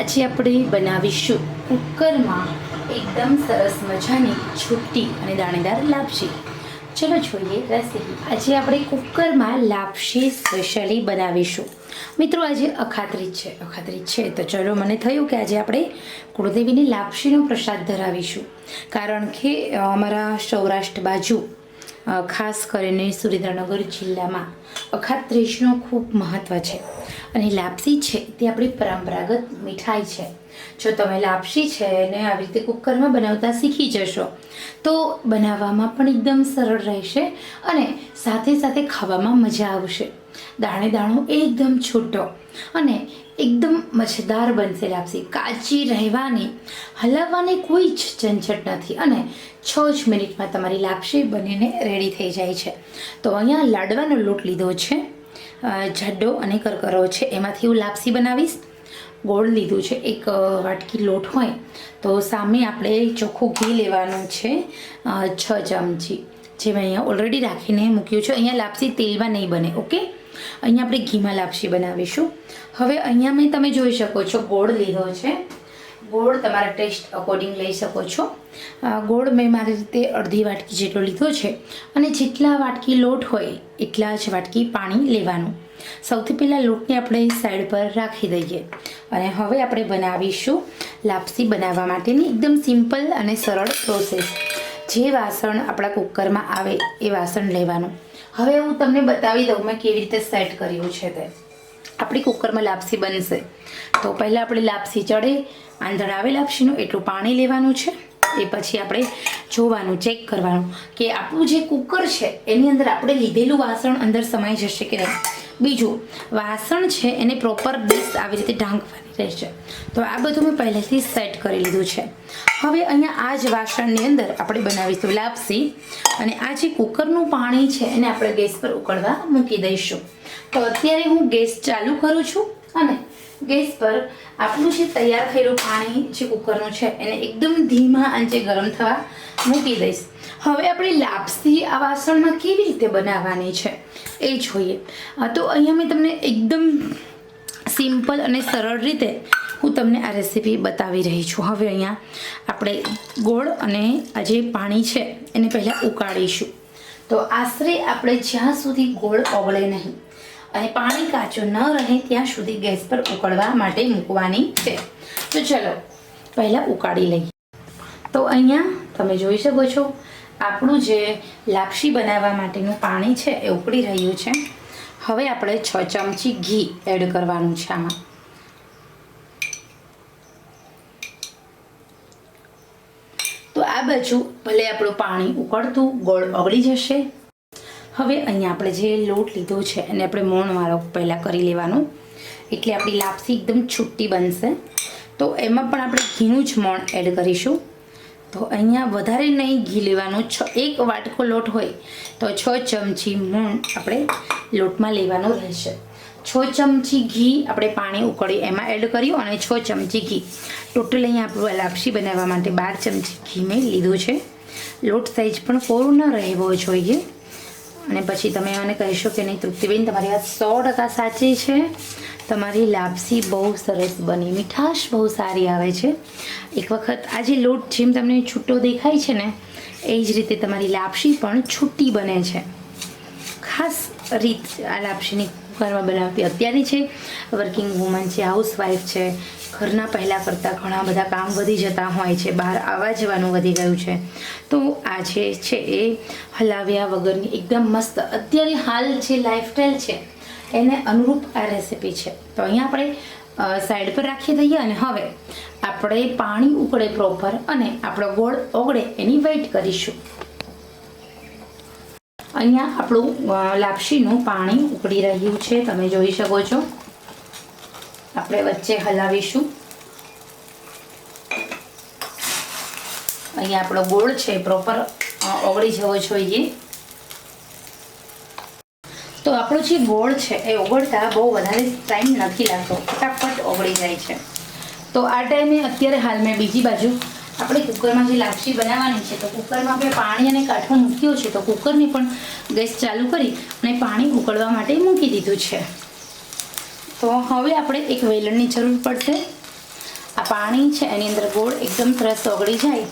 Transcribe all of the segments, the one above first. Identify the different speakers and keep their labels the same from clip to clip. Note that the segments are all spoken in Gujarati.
Speaker 1: આજે આપણે બનાવીશું કુકરમાં એકદમ સરસ મજાની છૂટી અને દાણેદાર લાપસી. ચલો જોઈએ રેસીપી આજે આપણે કુકરમાં લાપસી સ્પેશિયલી બનાવીશું. મિત્રો, આજે અખાત્રીજ છે. અખાત્રીજ છે. તો ચલો, મને થયું કે આજે આપણે કુળદેવીની લાપસીનો પ્રસાદ ધરાવીશું. કારણ કે અમારા સૌરાષ્ટ્ર બાજુ ખાસ કરીને સુરેન્દ્રનગર જિલ્લામાં અખાત્રીજનું ખૂબ મહત્ત્વ છે. અને લાપસી છે તે આપણી પરંપરાગત મીઠાઈ છે. જો તમે લાપસી છે એને આવી રીતે કુકરમાં બનાવતા શીખી જશો, તો બનાવવામાં પણ એકદમ સરળ રહેશે અને સાથે સાથે ખાવામાં મજા આવશે. દાણે દાણો એકદમ છૂટો અને એકદમ મજેદાર બનશે લાપસી. કાચી રહેવાની, હલાવવાની કોઈ જ ઝંઝટ નથી અને છ જ મિનિટમાં તમારી લાપસી બનીને રેડી થઈ જાય છે. તો અહીંયા લાડવાનો લોટ લીધો છે. અ, જાડો અને કરકરો છે. એમાંથી હું લાપસી બનાવીશ. ગોળ લીધું છે. એક વાટકી લોટ હોય તો સામે આપણે ચોખ્ખું ઘી લેવાનું છે. છ ચમચી. જે મેં અહીંયા ઓલરેડી રાખીને મૂક્યું છે. અહીંયા લાપસી તેલમાં નહીં બને ઓકે? અહીંયા આપણે ઘીમાં લાપસી બનાવીશું. હવે અહીંયા મેં તમે જોઈ શકો છો ગોળ લીધો છે. ગોળ તમારા ટેસ્ટ અકોર્ડિંગ લઈ શકો છો. ગોળ મેં મારી રીતે અડધી વાટકી જેટલો લીધો છે અને જેટલા વાટકી લોટ હોય એટલા જ વાટકી પાણી લેવાનું. સૌથી પહેલાં લોટને આપણે સાઈડ પર રાખી દઈએ અને હવે આપણે બનાવીશું લાપસી બનાવવા માટેની એકદમ સિમ્પલ અને સરળ પ્રોસેસ જે વાસણ આપણા કુકરમાં આવે એ વાસણ લેવાનું. હવે હું તમને બતાવી દઉં મેં કેવી રીતે સેટ કર્યું છે તે. આપણી કુકરમાં લાપસી બનશે. તો પહેલાં આપણે લાપસી ચડે આંધણ આવે લાપસીનું, એટલું પાણી લેવાનું છે. એ પછી આપણે જોવાનું, ચેક કરવાનું કે આપણું જે કુકર છે, એની અંદર આપણે લીધેલું વાસણ અંદર સમાઈ જશે કે નહીં. બીજું, વાસણ છે એને પ્રોપર ડીશ આવી રીતે ઢાંકવાની રહેશે. તો આ બધું મેં પહેલેથી સેટ કરી લીધું છે. હવે અહીંયા આ જ વાસણની અંદર આપણે બનાવીશું લાપસી અને આ જે કુકરનું પાણી છે એને આપણે ગેસ પર ઉકળવા મૂકી દઈશું. તો અત્યારે હું ગેસ ચાલુ કરું છું અને ગેસ પર આપણું જે તૈયાર થયેલું પાણી જે કુકરનું છે, એને એકદમ ધીમા આંચે ગરમ થવા મૂકી દઈશ. હવે આપણે લાપસી આ વાસણમાં કેવી રીતે બનાવવાની છે એ જોઈએ. તો અહીંયા મેં તમને એકદમ સિમ્પલ અને સરળ રીતે હું તમને આ રેસીપી બતાવી રહી છું. હવે અહીંયા આપણે ગોળ અને આ જે પાણી છે, એને પહેલાં ઉકાળીશું. તો આશરે આપણે જ્યાં સુધી ગોળ ઓગળે નહીં અને પાણી કાચું ન રહે ત્યાં સુધી ગેસ પર ઉકળવા માટે મૂકવાની છે. તો ચલો, પહેલાં ઉકાળી લઈએ. તો અહીંયા તમે જોઈ શકો છો, આપણું જે લાપસી બનાવવા માટેનું પાણી છે એ ઉકળી રહ્યું છે. હવે આપણે છ ચમચી ઘી એડ કરવાનું છે આમાં. તો આ બાજુ ભલે આપણું પાણી ઉકળતું, ગોળ ઓગળી જશે હવે અહીંયા આપણે જે લોટ લીધો છે એને આપણે મોણવાળો પહેલાં કરી લેવાનો. એટલે આપણી લાપસી એકદમ છુટ્ટી બનશે. તો એમાં પણ આપણે ઘીનું જ મોણ એડ કરીશું. તો અહીંયા વધારે નહીં ઘી લેવાનું. છ, એક વાટકો લોટ હોય તો છ ચમચી મોણ આપણે લોટમાં લેવાનો રહેશે. છ ચમચી ઘી આપણે પાણી ઉકળી એમાં એડ કર્યું અને છ ચમચી ઘી. ટોટલ અહીંયા આપણું લાપસી બનાવવા માટે બાર ચમચી ઘી મેં લીધું છે. લોટ સાઈઝ પણ કોરું ન રહેવો જોઈએ. અને પછી તમે મને કહેશો કે નહીં, તૃપ્તિબેન, તમારી વાત સો ટકા સાચી છે. તમારી લાપસી બહુ સરસ બની. મીઠાશ બહુ સારી આવે છે. એક વખત આ જે લોટ જેમ તમને છૂટો દેખાય છે ને, એ જ રીતે તમારી લાપસી પણ છૂટી બને છે. ખાસ રીત આ લાપસીની કુકરમાં બનાવતી અત્યારની છે. વર્કિંગ વુમન છે હાઉસવાઈફ છે. ઘરના પહેલાં કરતાં ઘણા બધા કામ વધી જતા હોય છે. બહાર આવવા જવાનું વધી ગયું છે. તો આ જે છે એ હલાવ્યા વગરની એકદમ મસ્ત અત્યારે હાલ જે લાઈફસ્ટાઈલ છે, એને અનુરૂપ આ રેસીપી છે. તો અહીંયા આપણે સાઈડ પર રાખી દઈએ અને હવે આપણે પાણી ઉકળે પ્રોપર અને આપણો ગોળ ઓગળે એની વેઇટ કરીશું. અહીંયા આપણું લાપસીનું પાણી ઉકળી રહ્યું છે, તમે જોઈ શકો છો. આપણે વચ્ચે હલાવીશું. અહીંયા આપણો ગોળ છે પ્રોપર ઓગળી જવો જોઈએ. તો આપણો જે ગોળ છે, એ ઓગળતા બહુ વધારે ટાઈમ નથી લાગતો. ફટાફટ ઓગળી જાય છે. તો આ ટાઈમે અત્યારે હાલ મેં બીજી બાજુ આપણે કુકરમાં જે લાપસી બનાવવાની છે, તો કુકરમાં આપણે પાણી અને કાઠો મૂક્યો છે, તો કુકરની પણ ગેસ ચાલુ કરી અને પાણી ઉકળવા માટે મૂકી દીધું છે. તો હવે આપણે એક વેલણની જરૂર પડશે. આ પાણી છે, એની અંદર ગોળ એકદમ સરસ ઓગળી જાય.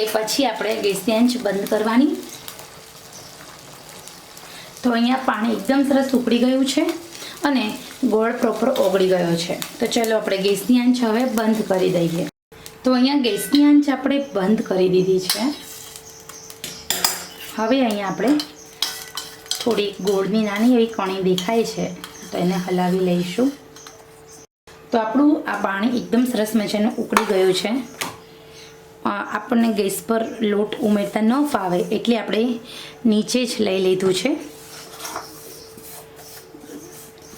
Speaker 1: એ પછી આપણે ગેસની આંચ બંધ કરવાની. તો અહીંયા પાણી એકદમ સરસ ઉકળી ગયું છે અને ગોળ પ્રોપર ઓગળી ગયો છે. તો ચલો આપણે ગેસની આંચ હવે બંધ કરી દઈએ. તો અહીંયા ગેસની આંચ આપણે બંધ કરી દીધી છે. હવે અહીંયા આપણે થોડી ગોળની નાની એવી કણી દેખાય છે, તો એને હલાવી લઈશું. તો આપણું આ પાણી એકદમ સરસ મજાનું ઉકળી ગયું છે. આપણને ગેસ પર લોટ ઉમેરતા ન ફાવે એટલે આપણે નીચે જ લઈ લીધું છે.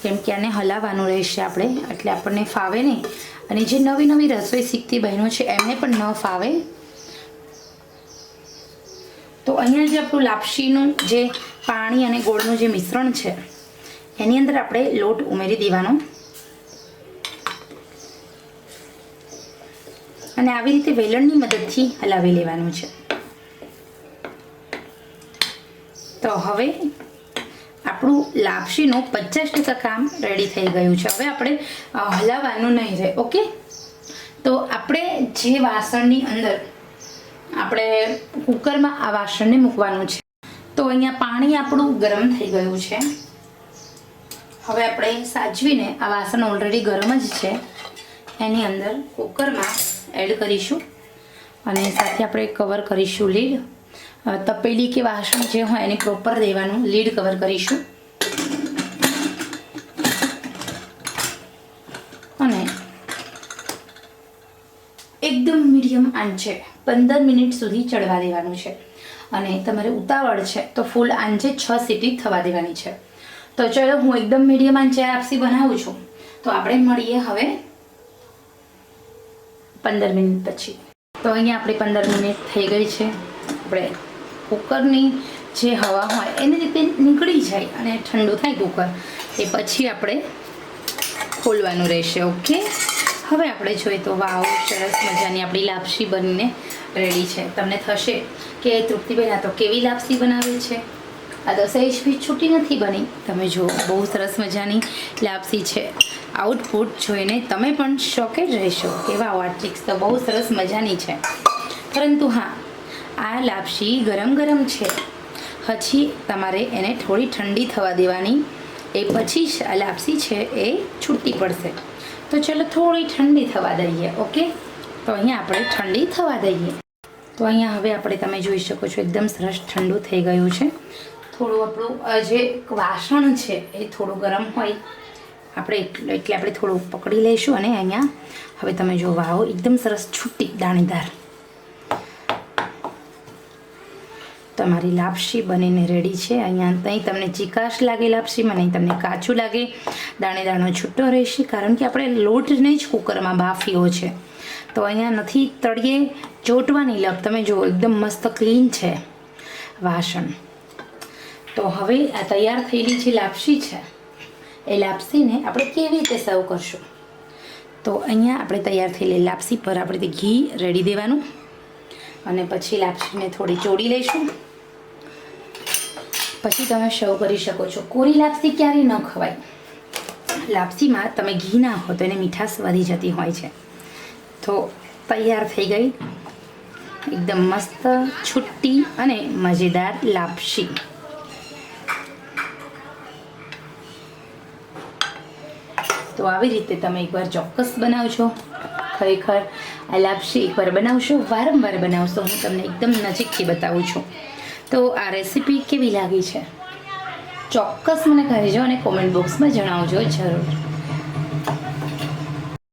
Speaker 1: કેમ કે આને હલાવવાનું રહેશે આપણે, એટલે આપણને ફાવે નહીં. અને જે નવી નવી રસોઈ શીખતી બહેનો છે, એમને પણ ન ફાવે તો અહીંયા જે આપણું લાપસીનું જે પાણી અને ગોળનું જે મિશ્રણ છે, એની અંદર આપણે લોટ ઉમેરી દેવાનો. અને આવી રીતે વેલણની મદદથી હલાવી લેવાનું છે. તો હવે આપણું લાપસીનું પચાસ ટકા કામ રેડી થઈ ગયું છે. હવે આપણે હલાવવાનું નહીં રહે, ઓકે? તો આપણે જે વાસણની અંદર, આપણે કુકરમાં આ વાસણને મૂકવાનું છે, તો અહીંયા પાણી આપણું ગરમ થઈ ગયું છે. હવે આપણે સાચવીને આ વાસણ ઓલરેડી ગરમ જ છે. એની અંદર કુકરમાં એડ કરીશું. અને સાથે આપણે કવર કરીશું લીડ તપેલી કે વાસણ જે હોય એને પ્રોપર દેવાનું લીડ કવર કરીશું અને એકદમ મીડિયમ આંચે પંદર મિનિટ સુધી ચડવા દેવાનું છે. અને તમારે ઉતાવળ છે તો ફૂલ આંચે છ સીટી થવા દેવાની છે. તો ચલો હું એકદમ મીડિયમ આંચે આપસી બનાવું છું. તો આપણે મળીએ હવે પંદર મિનિટ પછી. તો અહીંયા આપણે પંદર મિનિટ થઈ ગઈ છે. આપણે કુકરની જે હવા હોય એની રીતે નીકળી જાય અને ઠંડુ થાય કુકર. એ પછી આપણે ખોલવાનું રહેશે, ઓકે? હવે આપણે જોઈએ તો, વાવ, સરસ મજાની આપણી લાપસી બનીને રેડી છે. તમને થશે કે તૃપ્તિબેન, આ તો કેવી લાપસી બનાવે છે? આ તો સહેજ બી છૂટી નથી બની. તમે જુઓ, બહુ સરસ મજાની લાપસી છે. આઉટપુટ જોઈને તમે પણ શોકેજ રહેશો કે, વાવ, આ ટ્રિક્સ તો બહુ સરસ મજાની છે. પરંતુ હા, આ લાપસી ગરમ ગરમ છે. હજી તમારે એને થોડી ઠંડી થવા દેવાની. એ પછી જ આ લાપસી છે એ છૂટી પડશે. તો ચલો થોડી ઠંડી થવા દઈએ, ઓકે? તો અહીંયા આપણે ઠંડી થવા દઈએ. તો અહીંયા હવે આપણે તમે જોઈ શકો છો એકદમ સરસ ઠંડુ થઈ ગયું છે. થોડું આપણું જે વાસણ છે એ થોડું ગરમ હોય. આપણે એટલે આપણે થોડું પકડી લઈશું અને અહીંયા હવે તમે જો વાવો, એકદમ સરસ છૂટી દાણેદાર. તમારી લાપસી બનીને રેડી છે. અહીંયા નહીં તમને ચીકાશ લાગે લાપસીમાં નહીં તમને કાચું લાગે. દાણે દાણો છૂટો રહેશે, કારણ કે આપણે લોટને જ કુકરમાં બાફ્યો છે. તો અહીંયા નથી તળીએ ચોટવાની લપ. તમે જુઓ, એકદમ મસ્ત ક્લીન છે વાસણ. તો હવે આ તૈયાર થયેલી જે લાપસી છે, એ લાપસીને આપણે કેવી રીતે સર્વ કરશું? તો અહીંયા આપણે તૈયાર થયેલી લાપસી પર આપણે ઘી રેડી દેવાનું. અને પછી લાપસીને થોડી ચોડી લઈશું. પછી તમે સર્વ કરી શકો છો. કોરી લાપસી ક્યારેય ન ખવાય. લાપસીમાં તમે ઘી નાખો તો એને મીઠાશ વધી જતી હોય છે. તો તૈયાર થઈ ગઈ. એકદમ મસ્ત છુટ્ટી અને મજેદાર લાપસી. તો આવી રીતે તમે એકવાર ચોક્કસ બનાવજો. ખરેખર આ લાપસી એકવાર બનાવશો, વારંવાર બનાવશો. હું તમને એકદમ નજીકથી બતાવું છું. તો આ રેસીપી કેવી લાગી છે? ચોક્કસ મને કહેજો અને કોમેન્ટ બોક્સમાં જણાવજો જરૂર.